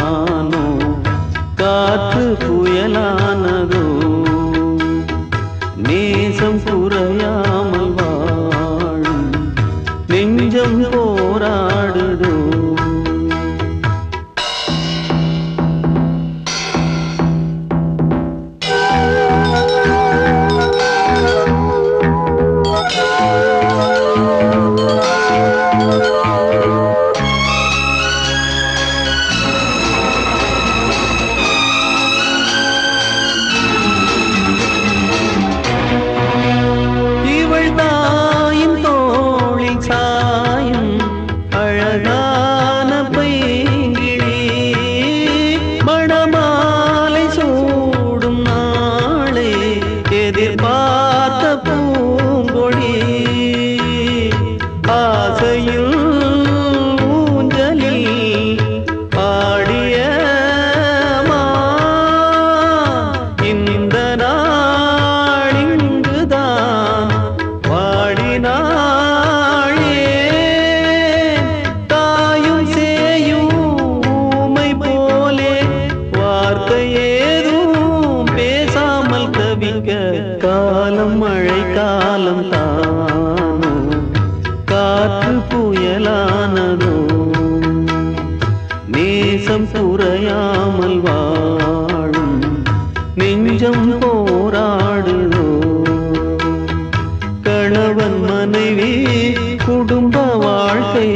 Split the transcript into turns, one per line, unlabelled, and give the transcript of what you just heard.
காலம் தானோ காற்று புயலானதோ? நேசம் குறையாமல் வாழும் நெஞ்சம் போராடுதோ? எதிர்பார்த்த பூங்கொடி காலம் மழை காலம் தானோ? காற்று புயலானதோ? நேசம் குறையாமல் வாழும் நெஞ்சம் போராடுதோ? கணவன் மனைவி குடும்ப வாழ்க்கை